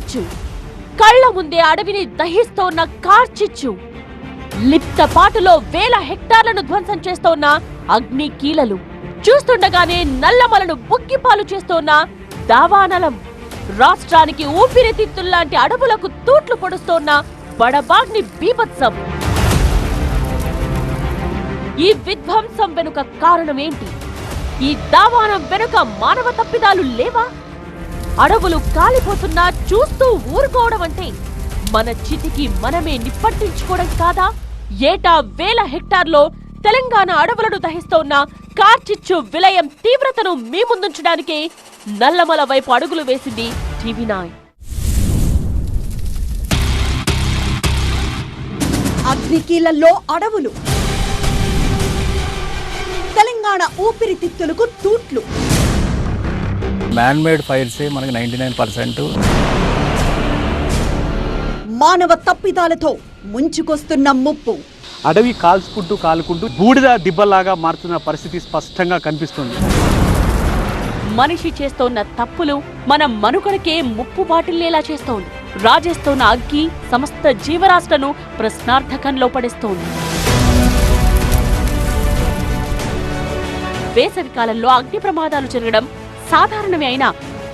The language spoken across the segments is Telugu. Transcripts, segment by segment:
చిచ్చు. కళ్ళ ముందే అడవిని దహిస్తోన్న కార్చిచ్చు లిప్తపాటులో వేల హెక్టార్లను ధ్వంసం చేస్తోన్న అగ్ని కీలలు. చూస్తుండగానే నల్లమలను బుక్కిపాలు చేస్తోన్న దావానలం. రాష్ట్రానికి ఊపిరితిత్తుల్లాంటి అడవులకు తూట్లు పొడుస్తోన్న బడబాగ్ని బీభత్సం. ఈ విధ్వంసం వెనుక కారణమేంటి ఈ దావానం వెనుక మానవ తప్పిదాలు లేవా? అడవులు కాలిపోతున్నా చూస్తూ ఊరుకోవడం అంటే మన చితికి మనమే నిప్పట్టించుకోవడం కాదా? ఏటా వేల హెక్టార్లో తెలంగాణ అడవులను దహిస్తోన్న కార్చిచ్చు విలయం తీవ్రతను మీ ముందుంచడానికే నల్లమల వైపు అడుగులు వేసింది టీవీ నాయ్ అగ్నికీలల్లో అడవులు. తెలంగాణ ఊపిరితిత్తులకు తూట్లు. మ్యాన్ మేడ్ ఫైర్సే మనకి నైంటీ నైన్ పర్సెంట్ మానవ తప్పిదాలతో ముంచుకొస్తున్న ముప్పు. అడవి కాల్చుకుంటూ కాలుకుంటూ బూడిద దిబ్బలాగా మారుతున్న పరిస్థితి స్పష్టంగా కనిపిస్తుంది. మనిషి చేస్తోన్న తప్పులు మన మనుగడకే ముప్పు బాటిల్లేలా చేస్తోంది. రాజేస్తోన్న అగ్గి సమస్త జీవరాశులను ప్రశ్నార్థకంలో పడేస్తోంది వేసవి కాలంలో అగ్ని ప్రమాదాలు జరగడం సాధారణమే అయినా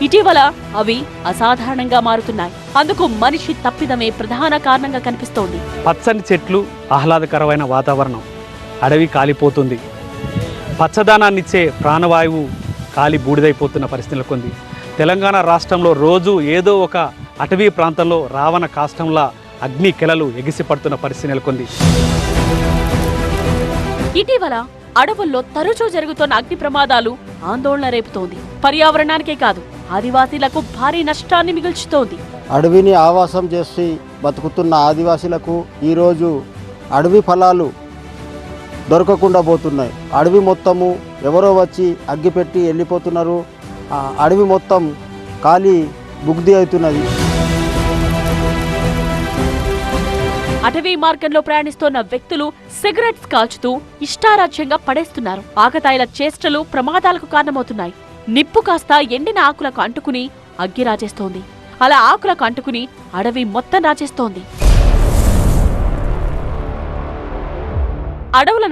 ఇటీవల అవి అసాధారణంగా మారుతున్నాయి. అందుకు మనిషి తప్పిదమే ప్రధాన కారణంగా కనిపిస్తోంది. పచ్చని చెట్లు ఆహ్లాదకరమైన వాతావరణం. అడవి కాలిపోతుంది. పచ్చదనాన్నిచ్చే ప్రాణవాయువు కాలి బూడిదైపోతున్న పరిస్థితి నెలకొంది. తెలంగాణ రాష్ట్రంలో రోజు ఏదో ఒక అటవీ ప్రాంతంలో రావణ కాష్టంలా అగ్ని కెలలు ఎగిసిపడుతున్న పరిస్థితి నెలకొంది. ఇటీవల అడవుల్లో తరచూ జరుగుతున్న అగ్ని ప్రమాదాలు ఆందోళన రేపుతోంది. పర్యావరణానికే కాదు ఆదివాసీలకు భారీ నష్టాన్ని మిగుల్చుతోంది. అడవిని ఆవాసం చేసి బతుకుతున్న ఆదివాసీలకు ఈరోజు అడవి ఫలాలు దొరకకుండా పోతున్నాయి. అడవి మొత్తము ఎవరో వచ్చి అగ్గిపెట్టి వెళ్ళిపోతున్నారు. అడవి మొత్తం ఖాళీ బుగ్ది అవుతున్నది. అటవీ మార్గంలో ప్రయాణిస్తోన్న వ్యక్తులు సిగరెట్స్ కాల్చుతూ ఇష్టారాజ్యంగా పడేస్తున్నారు. ఆకతాయిల చేష్టలు ప్రమాదాలకు కారణమవుతున్నాయి. నిప్పు కాస్త ఎండిన ఆకులకు అంటుకుని అగ్గి రాజేస్తోంది. అలా ఆకులకు అంటుకుని అడవి మొత్తం రాజేస్తోంది.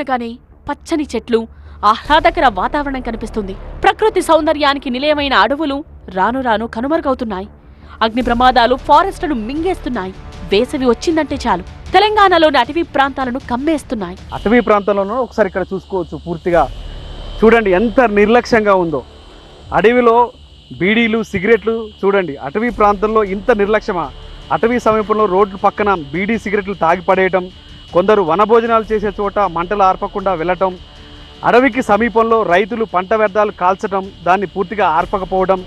కానీ పచ్చని చెట్లు ఆహ్లాదకర వాతావరణం కనిపిస్తుంది. ప్రకృతి సౌందర్యానికి నిలయమైన అడవులు రాను రాను కనుమరుగవుతున్నాయి. అగ్ని ప్రమాదాలు ఫారెస్టును మింగేస్తున్నాయి. వేసవి వచ్చిందంటే చాలు. తెలంగాణలోని అటవీ ప్రాంతాలను కమ్మేస్తున్నాయి. అటవీ ప్రాంతంలోనూ ఒకసారి ఇక్కడ చూసుకోవచ్చు పూర్తిగా. చూడండి ఎంత నిర్లక్ష్యంగా ఉందో. అడవిలో బీడీలు సిగరెట్లు చూడండి. అటవీ ప్రాంతంలో ఇంత నిర్లక్ష్యమా? అటవీ సమీపంలో రోడ్డు పక్కన బీడీ సిగరెట్లు తాగి పడేయటం కొందరు వనభోజనాలు చేసే చోట మంటలు ఆర్పకుండా వెళ్ళటం అడవికి సమీపంలో రైతులు పంట వ్యర్థాలు కాల్చడం దాన్ని పూర్తిగా ఆర్పకపోవడం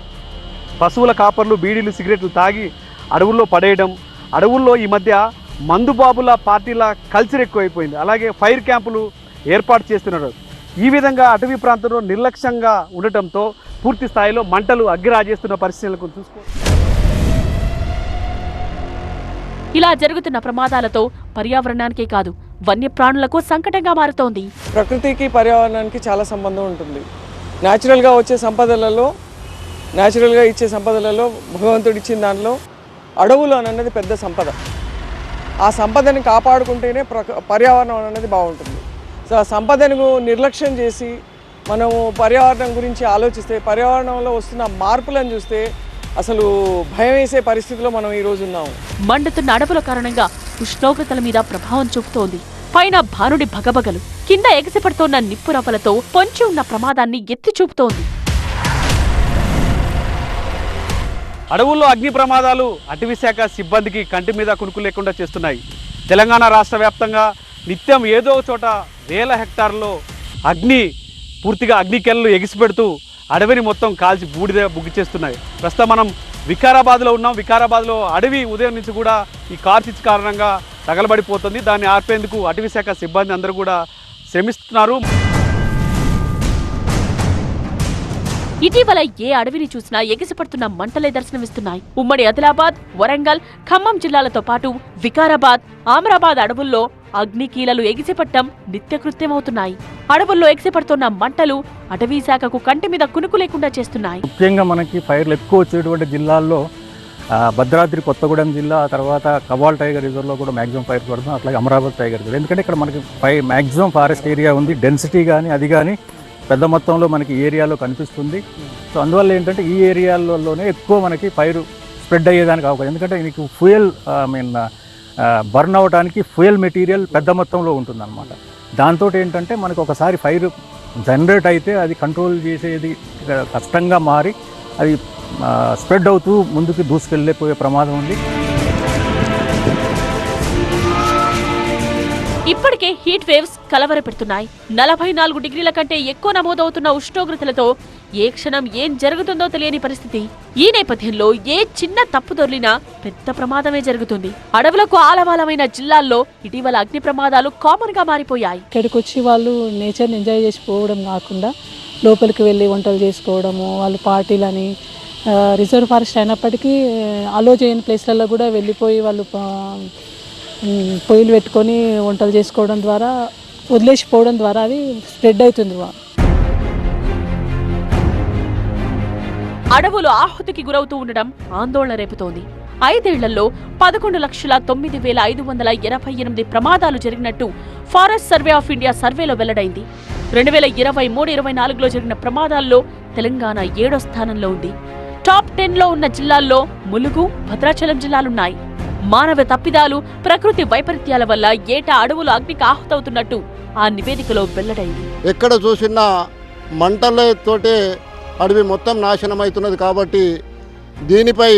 పశువుల కాపర్లు బీడీలు సిగరెట్లు తాగి అడవుల్లో పడేయడం అడవుల్లో ఈ మధ్య మందుబాబుల పార్టీల కల్చర్ ఎక్కువైపోయింది. అలాగే ఫైర్ క్యాంపులు ఏర్పాటు చేస్తున్నారు. ఈ విధంగా అటవీ ప్రాంతంలో నిర్లక్ష్యంగా ఉండటంతో పూర్తి స్థాయిలో మంటలు అగ్గిరాజేస్తున్న పరిస్థితులకు చూసుకో ఇలా జరుగుతున్న ప్రమాదాలతో పర్యావరణానికే కాదు వన్యప్రాణులకు సంకటంగా మారుతోంది. ప్రకృతికి పర్యావరణానికి చాలా సంబంధం ఉంటుంది. న్యాచురల్గా వచ్చే సంపదలలో న్యాచురల్గా ఇచ్చే సంపదలలో భగవంతుడు ఇచ్చిన దాంట్లో అడవులు అని అన్నది పెద్ద సంపద. ఆ సంపదని కాపాడుకుంటేనే పర్యావరణం అనేది బాగుంటుంది. సో ఆ సంపదను నిర్లక్ష్యం చేసి మనము పర్యావరణం గురించి ఆలోచిస్తే పర్యావరణంలో వస్తున్న మార్పులను చూస్తే అసలు భయం వేసే పరిస్థితిలో మనం ఈరోజు ఉన్నాము. మండుతున్న అడవుల కారణంగా ఉష్ణోగ్రతల మీద ప్రభావం చూపుతోంది. పైన భానుడి భగభగలు కింద ఎగసిపడుతోన్న నిప్పురవ్వలతో పొంచి ఉన్న ప్రమాదాన్ని ఎత్తి చూపుతోంది. అడవుల్లో అగ్ని ప్రమాదాలు అటవీ శాఖ సిబ్బందికి కంటి మీద కునుకు లేకుండా చేస్తున్నాయి. తెలంగాణ రాష్ట్ర వ్యాప్తంగా నిత్యం ఏదో చోట వేల హెక్టార్లో అగ్ని పూర్తిగా అగ్నికెళ్ళలు ఎగిసిపెడుతూ అడవిని మొత్తం కాల్చి బూడిద బుగ్గి చేస్తున్నాయి. ప్రస్తుతం మనం వికారాబాద్లో ఉన్నాం. వికారాబాద్లో అడవి ఉదయం నుంచి కూడా ఈ కార్చిచ్చు కారణంగా తగలబడిపోతుంది. దాన్ని ఆర్పేందుకు అటవీ శాఖ సిబ్బంది అందరూ కూడా శ్రమిస్తున్నారు. ఇటీవల ఏ అడవిని చూసినా ఎగిసిపడుతున్న మంటలే దర్శనమిస్తున్నాయి. ఉమ్మడి ఆదిలాబాద్ వరంగల్ ఖమ్మం జిల్లాలతో పాటు వికారాబాద్ ఆమరాబాద్ అడవుల్లో అగ్నికీలలు ఎగిసిపట్టం నిత్యకృత్యమవుతున్నాయి. అడవుల్లో ఎగిసిపడుతున్న మంటలు అటవీ శాఖకు కంటి మీద కునుకు లేకుండా చేస్తున్నాయి. ముఖ్యంగా మనకి ఫైర్లు ఎక్కువ వచ్చేటువంటి జిల్లాల్లో భద్రాద్రి కొత్తగూడెం జిల్లా తర్వాత కవాల్ టైగర్ రిజర్వ్లో కూడా మ్యాక్సిమం ఫైర్ పడుతుంది అట్లాగే అమరావతి టైగర్ రిజర్వ్. ఎందుకంటే ఇక్కడ మనకి ఫై మ్యాక్సిమం ఫారెస్ట్ ఏరియా ఉంది డెన్సిటీ కానీ అది కానీ పెద్ద మొత్తంలో మనకి ఏరియాలో కనిపిస్తుంది. సో అందువల్ల ఏంటంటే ఈ ఏరియాలలోనే ఎక్కువ మనకి పైరు స్ప్రెడ్ అయ్యేదానికి అవకాశం. ఎందుకంటే నీకు ఫ్యూయల్ ఐ మీన్ బర్న్ అవడానికి ఫ్యూయల్ మెటీరియల్ పెద్ద మొత్తంలో ఉంటుందన్నమాట. దాంతో ఏంటంటే మనకు ఒకసారి ఫైర్ జనరేట్ అయితే అది కంట్రోల్ చేసేది కష్టంగా మారి అది స్ప్రెడ్ అవుతూ ముందుకు దూసుకెళ్ళిపోయే ప్రమాదం ఉంది. ఇప్పటికే హీట్ వేవ్స్ కలవరపెడుతున్నాయి. నలభై నాలుగు డిగ్రీల కంటే ఎక్కువ నమోదవుతున్న ఉష్ణోగ్రతలతో ఏ క్షణం ఏం జరుగుతుందో తెలియని పరిస్థితి. ఈ నేపథ్యంలో ఏ చిన్న తప్పు దొర్లినా పెద్ద ప్రమాదమే జరుగుతుంది. అడవులకు ఆలవాలమైన జిల్లాల్లో ఇటీవల అగ్ని ప్రమాదాలు కామన్గా మారిపోయాయి. ఇక్కడికి వచ్చి వాళ్ళు నేచర్ని ఎంజాయ్ చేసి పోవడం కాకుండా లోపలికి వెళ్ళి వంటలు చేసుకోవడము వాళ్ళు పార్టీలని రిజర్వ్ ఫారెస్ట్ అయినప్పటికీ అలో చేయని ప్లేస్లలో కూడా వెళ్ళిపోయి వాళ్ళు పొయ్యిలు పెట్టుకొని వంటలు చేసుకోవడం ద్వారా వదిలేసిపోవడం ద్వారా అది స్ప్రెడ్ అవుతుంది అడవులు ఆహుతికి గురవుతూ ఉండడం ఆందోళన రేపుతోంది. ఐదేళ్ళలో పదకొండు లక్షల తొమ్మిది వేల ఐదు వందల ఎనభై ఎనిమిది ప్రమాదాలు జరిగినట్టు ఫారెస్ట్ సర్వే ఆఫ్ ఇండియా సర్వేలో వెల్లడైంది. రెండు వేల ఇరవై మూడు ఇరవై నాలుగులో జరిగిన ప్రమాదాల్లో తెలంగాణ ఏడో స్థానంలో ఉంది. టాప్ టెన్లో ఉన్న జిల్లాల్లో ములుగు భద్రాచలం జిల్లాలున్నాయి. మానవ తప్పిదాలు ప్రకృతి వైపరీత్యాల వల్ల ఏటా అడవులు అగ్నికి ఆహుతవుతున్నట్టు ఆ నివేదికలో వెల్లడైంది. ఎక్కడ చూసినా మంటలతోటే అడవి మొత్తం నాశనం అవుతున్నది కాబట్టి దీనిపై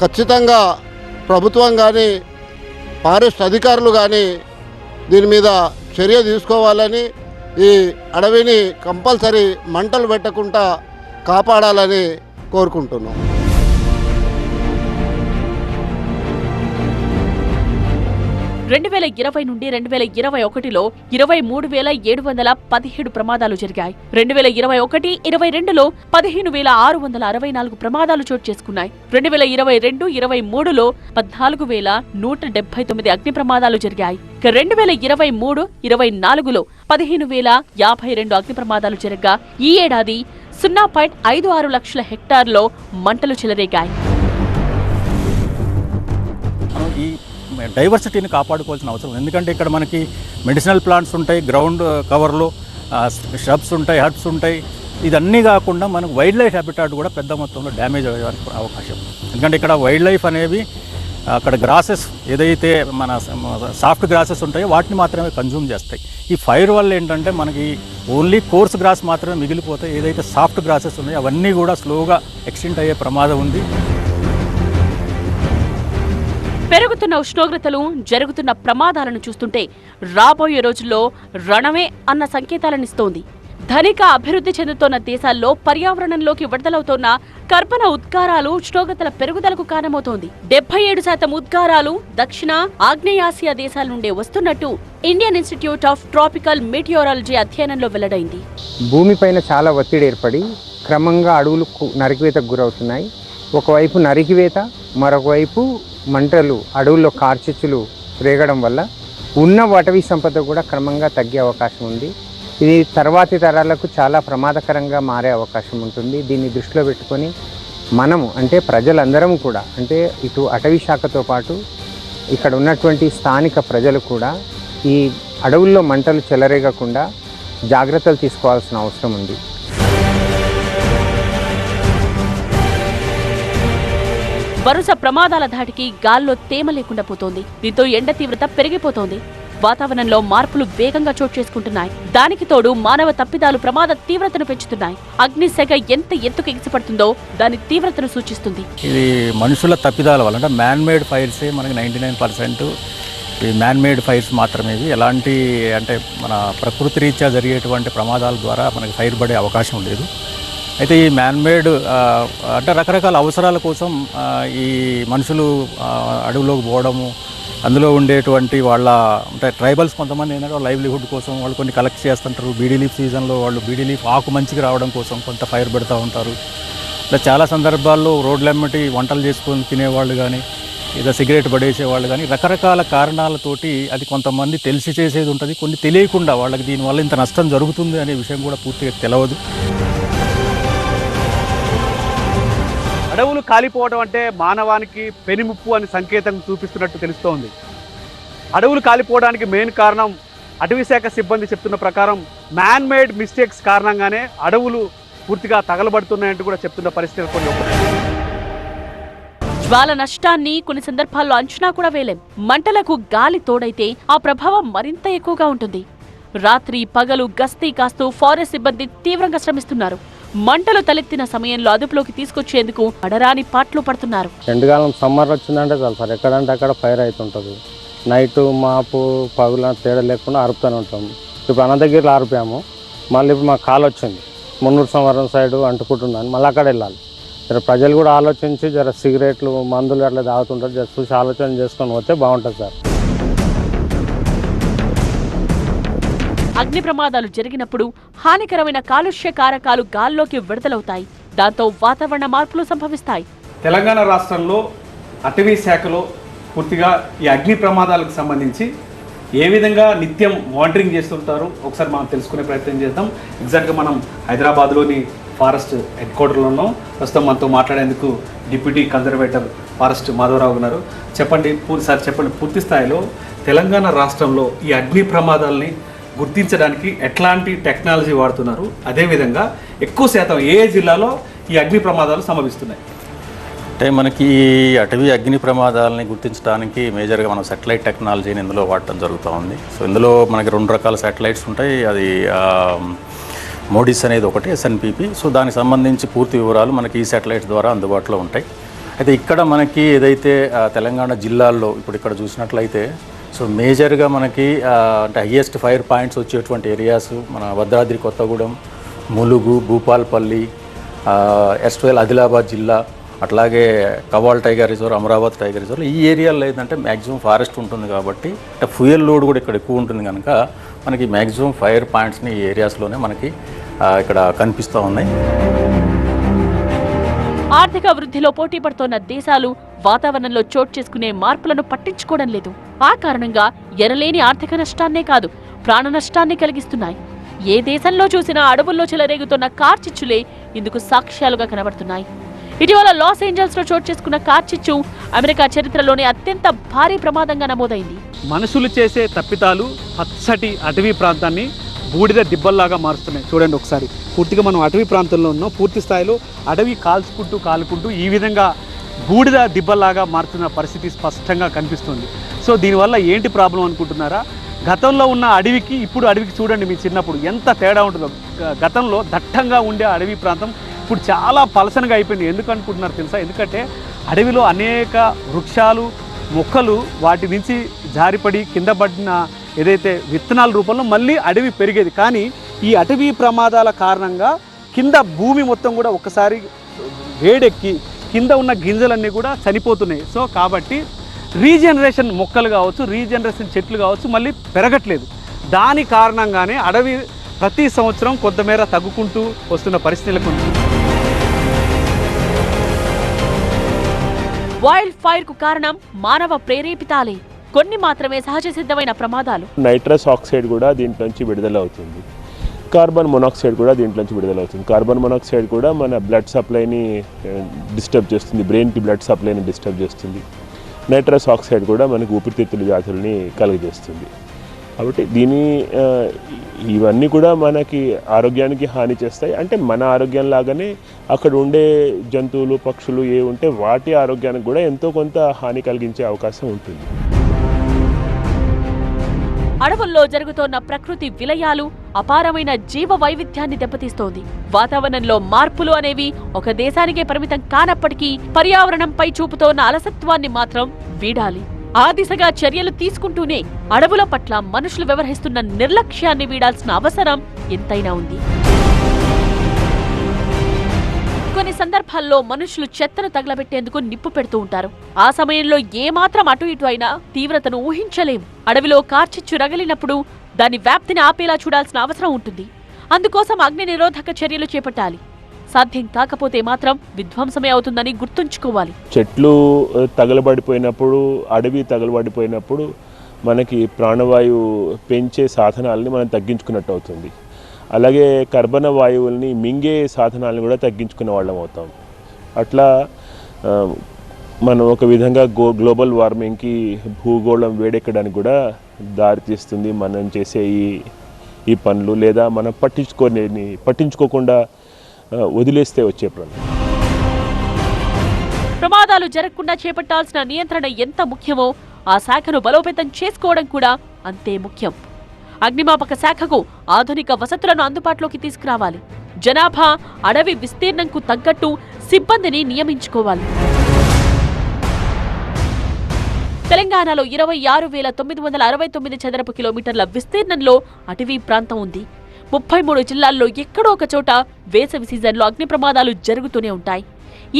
ఖచ్చితంగా ప్రభుత్వం కానీ ఫారెస్ట్ అధికారులు కానీ దీని మీద చర్య తీసుకోవాలని ఈ అడవిని కంపల్సరీ మంటలు పెట్టకుండా కాపాడాలని కోరుకుంటున్నాం. రెండు వేల ఇరవై నుండి రెండు వేల ఇరవై ఒకటిలో ఇరవై మూడు వేల ఏడు వందల పదిహేడు ప్రమాదాలు జరిగాయి. రెండు వేల ఇరవై ఒకటి ఇరవై రెండులో పదిహేను వేల ఆరు వందల అరవై నాలుగు ప్రమాదాలు చోటు చేసుకున్నాయి. రెండు వేల ఇరవై రెండు ఇరవై మూడులో పద్నాలుగు వేల నూట డెబ్బై తొమ్మిది అగ్ని ప్రమాదాలు జరిగాయి. ఇక రెండు వేల ఇరవై మూడు ఇరవై నాలుగులో పదిహేను వేల యాభై రెండు అగ్ని ప్రమాదాలు జరగగా ఈ ఏడాది సున్నా పాయింట్ ఐదు ఆరు లక్షల హెక్టార్లో మంటలు చెలరేగాయి. ఈ డైవర్సిటీని కాపాడుకోవాల్సిన అవసరం ఎందుకంటే ఇక్కడ మనకి మెడిసినల్ ప్లాంట్స్ ఉంటాయి గ్రౌండ్ uh, కవర్లో షబ్స్ uh, ఉంటాయి హట్స్ ఉంటాయి. ఇదన్నీ కాకుండా మనకు వైల్డ్ లైఫ్ హ్యాబిటాట్ కూడా పెద్ద మొత్తంలో డ్యామేజ్ అయ్యేదానికి అవకాశం ఎందుకంటే ఇక్కడ వైల్డ్ లైఫ్ అనేవి uh, అక్కడ గ్రాసెస్ ఏదైతే మన సాఫ్ట్ గ్రాసెస్ ఉంటాయో వాటిని మాత్రమే కన్జ్యూమ్ చేస్తాయి. ఈ ఫైర్ వల్ల ఏంటంటే మనకి ఓన్లీ కోర్స్ గ్రాస్ మాత్రమే మిగిలిపోతాయి. ఏదైతే సాఫ్ట్ గ్రాసెస్ ఉన్నాయో అవన్నీ కూడా స్లోగా ఎక్స్టెంట్ అయ్యే ప్రమాదం ఉంది. పెరుగుతున్న ఉష్ణోగ్రతలు జరుగుతున్న ప్రమాదాలను చూస్తుంటే రాబోయే రోజుల్లో రణమే అన్న సంకేతాలనిస్తోంది. ధనిక అభివృద్ధి చెందుతోన్న దేశాల్లో పర్యావరణంలోకి విడుదలవుతోన్న కర్బన ఉద్గారాలు ఉష్ణోగ్రతల పెరుగుదలకు కారణమవుతోంది. డెబ్బై ఏడు శాతం ఉద్గారాలు దక్షిణ ఆగ్నేయాసియా దేశాల నుండే వస్తున్నట్టు Indian Institute of Tropical Meteorology అధ్యయనంలో వెల్లడైంది. భూమిపైన చాలా ఒత్తిడి ఏర్పడి క్రమంగా అడవులు నరికివేతకు గురవుతున్నాయి. ఒకవైపు నరికివేత మరొకవైపు మంటలు అడవుల్లో కార్చిచ్చులు రేగడం వల్ల ఉన్న అటవీ సంపద కూడా క్రమంగా తగ్గే అవకాశం ఉంది. ఇది తర్వాతి తరాలకు చాలా ప్రమాదకరంగా మారే అవకాశం ఉంటుంది. దీన్ని దృష్టిలో పెట్టుకొని మనము అంటే ప్రజలందరం కూడా అంటే ఇటు అటవీ శాఖతో పాటు ఇక్కడ ఉన్నటువంటి స్థానిక ప్రజలు కూడా ఈ అడవుల్లో మంటలు చెలరేగకుండా జాగ్రత్తలు తీసుకోవాల్సిన అవసరం ఉంది. వరుస ప్రమాదాల ధాటికి గాల్లో తేమ లేకుండా పోతోంది. దీంతో ఎండ తీవ్రత పెరిగిపోతోంది. వాతావరణంలో మార్పులు వేగంగా చోటు చేసుకుంటున్నాయి. దానికి తోడు మానవ తప్పిదాలు ప్రమాద తీవ్రతను పెంచుతున్నాయి. అగ్ని ఎంత ఎత్తుకు ఎగిసిపడుతుందో దాని తీవ్రతను సూచిస్తుంది. ఇది మనుషుల తప్పిదాల వల్ల అంటే మ్యాన్ మేడ్ ఫైర్సే మనకి నైంటీ నైన్ పర్సెంట్. ఈ మ్యాన్ మేడ్ ఫైర్స్ మాత్రమే ఎలాంటి అంటే మన ప్రకృతి రీత్యా జరిగేటువంటి ప్రమాదాల ద్వారా మనకి ఫైర్ పడే అవకాశం లేదు. అయితే ఈ మ్యాన్ మేడ్ అంటే రకరకాల అవసరాల కోసం ఈ మనుషులు అడవిలోకి పోవడము అందులో ఉండేటువంటి వాళ్ళ అంటే ట్రైబల్స్ కొంతమంది ఏంటంటే లైవ్లీహుడ్ కోసం వాళ్ళు కొన్ని కలెక్ట్ చేస్తుంటారు. బీడీ లీఫ్ సీజన్లో వాళ్ళు బీడీ లీఫ్ ఆకు మంచిగా రావడం కోసం కొంత ఫైర్ పెడతా ఉంటారు. ఇలా చాలా సందర్భాల్లో రోడ్లు ఎమ్మటి వంటలు చేసుకొని తినేవాళ్ళు కానీ లేదా సిగరెట్ పడేసేవాళ్ళు కానీ రకరకాల కారణాలతోటి అది కొంతమంది తెలిసి చేసేది ఉంటుంది. కొన్ని తెలియకుండా వాళ్ళకి దీనివల్ల ఇంత నష్టం జరుగుతుంది అనే విషయం కూడా పూర్తిగా తెలియదు అడవులు కాలిపోవడం అంటే మానవానికి పెనుముప్పు అని సంకేతం చూపిస్తున్నట్టు తెలుస్తోంది. అడవులు కాలిపోవడానికి మెయిన్ కారణం అటవీ శాఖ సిబ్బంది చెప్తున్న ప్రకారం మ్యాన్ మేడ్ మిస్టేక్స్ కారణంగానే అడవులు పూర్తిగా తగలబడుతున్నాయంటూ కూడా చెప్తున్న పరిస్థితులు కొన్ని జ్వాల నష్టాన్ని కొన్ని సందర్భాల్లో అంచనా కూడా వేలేం మంటలకు గాలి తోడైతే ఆ ప్రభావం మరింత ఎక్కువగా ఉంటుంది. రాత్రి పగలు గస్తీ కాస్తూ ఫారెస్ట్ సిబ్బంది తీవ్రంగా శ్రమిస్తున్నారు. మంటలు తలెత్తిన సమయంలో అదుపులోకి తీసుకొచ్చేందుకు అడరాని పాటలు పడుతున్నారు. ఎండాకాలం సమ్మర్ వచ్చిందంటే చాలు సార్. ఎక్కడంటే అక్కడ ఫైర్ అవుతుంటుంది. నైట్ మాపు పగుల తేడా లేకుండా ఆరుపుతూనే ఉంటాం. ఇప్పుడు అనంతగిరిలో ఆరిపాము మళ్ళీ ఇప్పుడు మాకు కాలు వచ్చింది. మున్నూరు సంవరం సైడ్ అంటుకుంటున్నాను. మళ్ళీ అక్కడ వెళ్ళాలి. జర ప్రజలు కూడా ఆలోచించి జర సిగరెట్లు మందులు అట్లా తాగుతుంటారు. జర చూసి ఆలోచన చేసుకొని పోతే బాగుంటుంది సార్. అగ్ని ప్రమాదాలు జరిగినప్పుడు హానికరమైన కాలుష్య కారకాలు గాల్లోకి విడుదలవుతాయి. దాంతో వాతావరణ మార్పులు సంభవిస్తాయి. తెలంగాణ రాష్ట్రంలో అటవీ శాఖలో పూర్తిగా ఈ అగ్ని ప్రమాదాలకు సంబంధించి ఏ విధంగా నిత్యం మానిటరింగ్ చేస్తుంటారు ఒకసారి మనం తెలుసుకునే ప్రయత్నం చేద్దాం. ఎగ్జాక్ట్గా మనం హైదరాబాద్లోని ఫారెస్ట్ హెడ్ క్వార్టర్లో ఉన్నాం. ప్రస్తుతం మనతో మాట్లాడేందుకు డిప్యూటీ కన్జర్వేటర్ ఫారెస్ట్ మాధవరావు ఉన్నారు. చెప్పండి సార్ చెప్పండి పూర్తి స్థాయిలో తెలంగాణ రాష్ట్రంలో ఈ అగ్ని ప్రమాదాలని గుర్తించడానికి ఎట్లాంటి టెక్నాలజీ వాడుతున్నారు అదేవిధంగా ఎక్కువ శాతం ఏ జిల్లాలో ఈ అగ్ని ప్రమాదాలు సంభవిస్తున్నాయి? అంటే మనకి అటవీ అగ్ని ప్రమాదాలని గుర్తించడానికి మేజర్గా మనం సెటిలైట్ టెక్నాలజీని ఇందులో వాడటం జరుగుతూ ఉంది. సో ఇందులో మనకి రెండు రకాల సెటిలైట్స్ ఉంటాయి. అది మోడీస్ అనేది ఒకటి ఎస్ఎన్పిపి సో దానికి సంబంధించి పూర్తి వివరాలు మనకి ఈ శాటిలైట్స్ ద్వారా అందుబాటులో ఉంటాయి. అయితే ఇక్కడ మనకి ఏదైతే తెలంగాణ జిల్లాల్లో ఇప్పుడు ఇక్కడ చూసినట్లయితే సో మేజర్గా మనకి అంటే హయ్యెస్ట్ ఫైర్ పాయింట్స్ వచ్చేటువంటి ఏరియాస్ మన భద్రాద్రి కొత్తగూడెం ములుగు భూపాల్పల్లి ఎస్ట్వేల్ ఆదిలాబాద్ జిల్లా అట్లాగే Kawal tiger reserve Amaravati tiger reserve. ఈ ఏరియాలో ఏంటంటే మ్యాక్సిమం ఫారెస్ట్ ఉంటుంది కాబట్టి అంటే ఫ్యూయల్ లోడ్ కూడా ఇక్కడ ఎక్కువ ఉంటుంది కనుక మనకి మ్యాక్సిమం ఫైర్ పాయింట్స్ని ఈ ఏరియాస్లోనే మనకి ఇక్కడ కనిపిస్తూ ఉన్నాయి. ఆర్థిక వృద్ధిలో పోటీ పడుతోన్న దేశాలు వాతావరణంలో చోటు చేసుకునే మార్పులను పట్టించుకోవడం లేదు. ఆ కారణంగా ఎనలేని ఆర్థిక నష్టాన్నే కాదు ప్రాణ నష్టాన్ని కలిగిస్తున్నాయి. ఏ దేశంలో చూసినా అడవుల్లో చెలరేగుతున్న కార్చిచ్చులే ఇందుకు సాక్ష్యాలుగా కనబడుతున్నాయి. ఇటీవల లాస్ ఏంజల్స్లో చోటు చేసుకున్న కార్చిచ్చు అమెరికా చరిత్రలోనే అత్యంత భారీ ప్రమాదంగా నమోదైంది. మనుషులు చేసే తప్పితాలు పచ్చటి అటవీ ప్రాంతాన్ని బూడిద దిబ్బల్లాగా మారుస్తున్నాయి. చూడండి ఒకసారి. పూర్తిగా మనం అటవీ ప్రాంతంలో ఉన్నాం. పూర్తి స్థాయిలో అడవి కాల్చుకుంటూ కాలుకుంటూ ఈ విధంగా బూడిద దిబ్బల్లాగా మారుతున్న పరిస్థితి స్పష్టంగా కనిపిస్తుంది. సో దీనివల్ల ఏంటి ప్రాబ్లం అనుకుంటున్నారా? గతంలో ఉన్న అడవికి ఇప్పుడు అడవికి చూడండి మీ చిన్నప్పుడు ఎంత తేడా ఉంటుందో. గతంలో దట్టంగా ఉండే అడవి ప్రాంతం ఇప్పుడు చాలా పలసనగా అయిపోయింది. ఎందుకు అనుకుంటున్నారు తెలుసా? ఎందుకంటే అడవిలో అనేక వృక్షాలు మొక్కలు వాటి నుంచి జారిపడి కింద పడిన ఏదైతే విత్తనాల రూపంలో మళ్ళీ అడవి పెరిగేది. కానీ ఈ అటవీ ప్రమాదాల కారణంగా కింద భూమి మొత్తం కూడా ఒకసారి వేడెక్కి కింద ఉన్న గింజలన్నీ కూడా చనిపోతున్నాయి. సో కాబట్టి రీజనరేషన్ మొక్కలు కావచ్చు రీజనరేషన్ చెట్లు కావచ్చు మళ్ళీ పెరగట్లేదు. దాని కారణంగానే అడవి ప్రతి సంవత్సరం కొంతమేర తగ్గుకుంటూ వస్తున్న పరిస్థితులకు వైల్డ్ ఫైర్కు కారణం మానవ ప్రేరేపితాలే. కొన్ని మాత్రమే సహజ సిద్ధమైన ప్రమాదాలు. నైట్రస్ ఆక్సైడ్ కూడా దీంట్లోంచి విడుదల అవుతుంది. కార్బన్ మొనాక్సైడ్ కూడా దీంట్లోంచి విడుదల అవుతుంది. కార్బన్ మొనాక్సైడ్ కూడా మన బ్లడ్ సప్లైని డిస్టర్బ్ చేస్తుంది. బ్రెయిన్కి బ్లడ్ సప్లైని డిస్టర్బ్ చేస్తుంది. నైట్రస్ ఆక్సైడ్ కూడా మనకి ఊపిరితిత్తుల వ్యాధుల్ని కలుగజేస్తుంది. కాబట్టి దీని ఇవన్నీ కూడా మనకి ఆరోగ్యానికి హాని చేస్తాయి. అంటే మన ఆరోగ్యం లాగానే అక్కడ ఉండే జంతువులు పక్షులు ఏ ఉంటే వాటి ఆరోగ్యానికి కూడా ఎంతో కొంత హాని కలిగించే అవకాశం ఉంటుంది. అడవుల్లో జరుగుతోన్న ప్రకృతి విలయాలు అపారమైన జీవ వైవిధ్యాన్ని దెబ్బతీస్తోంది. వాతావరణంలో మార్పులు అనేవి ఒక దేశానికే పరిమితం కానప్పటికీ పర్యావరణంపై చూపుతోన్న అలసత్వాన్ని మాత్రం వీడాలి. ఆ దిశగా చర్యలు తీసుకుంటూనే అడవుల పట్ల మనుషులు వ్యవహరిస్తున్న నిర్లక్ష్యాన్ని వీడాల్సిన అవసరం ఎంతైనా ఉంది. కొన్ని సందర్భాల్లో మనుషులు చెత్తను తగలబెట్టేందుకు నిప్పు పెడుతూ ఉంటారు. ఆ సమయంలో ఏమాత్రం అటు ఇటు అయినా తీవ్రతను ఊహించలేం అడవిలో కార్చిచ్చు రగిలినప్పుడు దాని వ్యాప్తిని ఆపేలా చూడాల్సిన అవసరం ఉంటుంది. అందుకోసం అగ్ని నిరోధక చర్యలు చేపట్టాలి. సాధ్యం కాకపోతే మాత్రం విధ్వంసమే అవుతుందని గుర్తుంచుకోవాలి. చెట్లు తగలబడిపోయినప్పుడు అడవి తగలబడిపోయినప్పుడు మనకి ప్రాణవాయువు పెంచే సాధనాలని మనం తగ్గించుకున్నట్టు అవుతుంది. అలాగే కర్బన వాయువుల్ని మింగే సాధనాలను కూడా తగ్గించుకునే వాళ్ళం అవుతాం. అట్లా మనం ఒక విధంగా గో గ్లోబల్ వార్మింగ్కి భూగోళం వేడెక్కడానికి కూడా దారితీస్తుంది మనం చేసే ఈ ఈ పనులు లేదా మనం పట్టించుకొని పట్టించుకోకుండా వదిలేస్తే వచ్చే ప్రమాదం ప్రమాదాలు జరగకుండా చేపట్టాల్సిన నియంత్రణ ఎంత ముఖ్యమో ఆ శాఖను బలోపేతం చేసుకోవడం కూడా అంతే ముఖ్యం. అగ్నిమాపక శాఖకు ఆధునిక వసతులను అందుబాటులోకి తీసుకురావాలి. జనాభా అడవి విస్తీర్ణంకు తగ్గట్టు సిబ్బందిని నియమించుకోవాలి. తెలంగాణలో ఇరవై ఆరు వేల తొమ్మిది వందల అరవై తొమ్మిది చదరపు కిలోమీటర్ల విస్తీర్ణంలో అటవీ ప్రాంతం ఉంది. ముప్పై మూడు జిల్లాల్లో ఎక్కడో ఒక చోట వేసవి సీజన్లో అగ్ని ప్రమాదాలు జరుగుతూనే ఉంటాయి.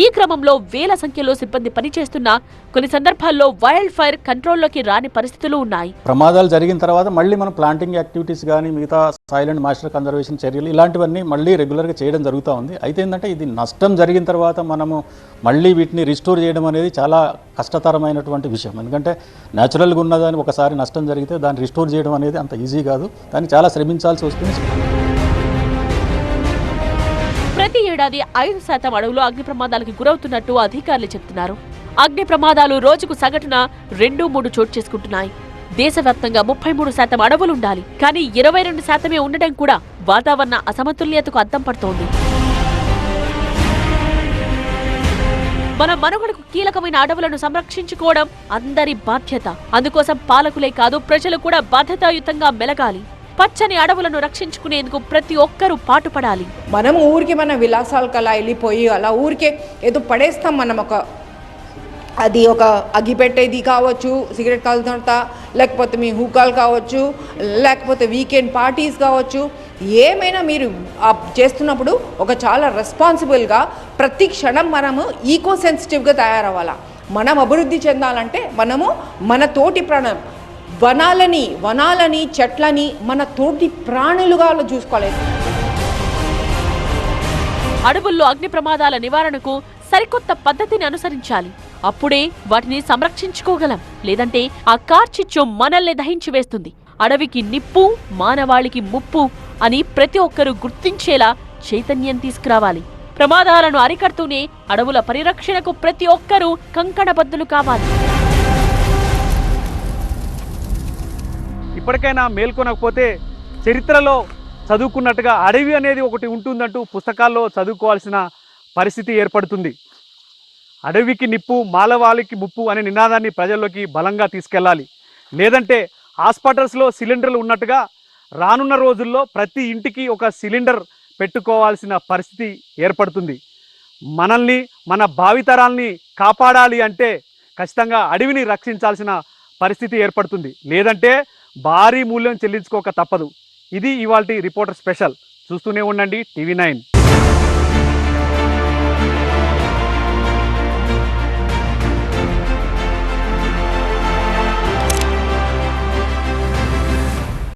ఈ క్రమంలో వేల సంఖ్యలో సిబ్బంది పనిచేస్తున్నా కొన్ని సందర్భాల్లో వైల్డ్ ఫైర్ కంట్రోల్లోకి రాని పరిస్థితులు ఉన్నాయి. ప్రమాదాలు జరిగిన తర్వాత మళ్ళీ మనం ప్లాంటింగ్ యాక్టివిటీస్ కానీ మిగతా సైలెంట్ మాస్టర్ కన్జర్వేషన్ చర్యలు ఇలాంటివన్నీ మళ్ళీ రెగ్యులర్గా చేయడం జరుగుతూ ఉంది. అయితే ఏంటంటే ఇది నష్టం జరిగిన తర్వాత మనము మళ్ళీ వీటిని రిస్టోర్ చేయడం అనేది చాలా కష్టతరమైనటువంటి విషయం. ఎందుకంటే న్యాచురల్గా ఉన్నదాన్ని ఒకసారి నష్టం జరిగితే దాన్ని రిస్టోర్ చేయడం అనేది అంత ఈజీ కాదు. దాన్ని చాలా శ్రమించాల్సి వస్తుంది. ఏడాది ఐదు శాతం అడవులు అగ్ని ప్రమాదాలకు గురవుతున్నట్టు అధికారులు చెప్తున్నారు. అగ్ని ప్రమాదాలు రోజుకు సగటున రెండు మూడు చోటు చేసుకుంటున్నాయి. దేశవ్యాప్తంగా ముప్పై మూడు శాతం అడవులుండాలి కానీ ఇరవై రెండు శాతమే ఉండడం కూడా వాతావరణ అసమతుల్యతకు అద్దం పడుతోంది. మన మనుగడకు కీలకమైన అడవులను సంరక్షించుకోవడం అందరి బాధ్యత. అందుకోసం పాలకులే కాదు ప్రజలు కూడా బాధ్యతాయుతంగా మెలగాలి. పచ్చని అడవులను రక్షించుకునేందుకు ప్రతి ఒక్కరూ పాటుపడాలి. మనం ఊరికి మన విలాసాలకు అలా వెళ్ళిపోయి అలా ఊరికే ఏదో పడేస్తాం మనం ఒక అది ఒక అగ్గిపెట్టేది కావచ్చు సిగరెట్ కాలుతుంట లేకపోతే మీ హూకాలు కావచ్చు లేకపోతే వీకెండ్ పార్టీస్ కావచ్చు ఏమైనా మీరు చేస్తున్నప్పుడు ఒక చాలా రెస్పాన్సిబుల్గా ప్రతి క్షణం మనము ఈకో సెన్సిటివ్గా తయారవ్వాలా. మనం అభివృద్ధి చెందాలంటే మనము మన తోటి ప్రాణం వనాలని వనాలని చెట్లని మన తోటి ప్రాణులుగా చూసుకోలేదు అడవుల్లో అగ్ని ప్రమాదాల నివారణకు సరికొత్త పద్ధతిని అనుసరించాలి. అప్పుడే వాటిని సంరక్షించుకోగలం. లేదంటే ఆ కార్చిచ్చు మనల్ని దహించి వేస్తుంది. అడవికి నిప్పు మానవాళికి ముప్పు అని ప్రతి ఒక్కరూ గుర్తించేలా చైతన్యం తీసుకురావాలి. ప్రమాదాలను అరికడుతూనే అడవుల పరిరక్షణకు ప్రతి ఒక్కరూ కంకణబద్దులు కావాలి. ఇప్పటికైనా మేల్కొనకపోతే చరిత్రలో చదువుకున్నట్టుగా అడవి అనేది ఒకటి ఉంటుందంటూ పుస్తకాల్లో చదువుకోవాల్సిన పరిస్థితి ఏర్పడుతుంది. అడవికి నిప్పు మాలవాళికి ముప్పు అనే నినాదాన్ని ప్రజల్లోకి బలంగా తీసుకెళ్ళాలి లేదంటే హాస్పిటల్స్లో సిలిండర్లు ఉన్నట్టుగా రానున్న రోజుల్లో ప్రతి ఇంటికి ఒక సిలిండర్ పెట్టుకోవాల్సిన పరిస్థితి ఏర్పడుతుంది. మనల్ని మన భావితరాల్ని కాపాడాలి అంటే ఖచ్చితంగా అడవిని రక్షించాల్సిన పరిస్థితి ఏర్పడుతుంది. లేదంటే భారీ మూల్యం చెల్లించుకోక తప్పదు. ఇది ఇవాల్టి రిపోర్టర్ స్పెషల్. చూస్తూనే ఉండండి టీవీ నైన్.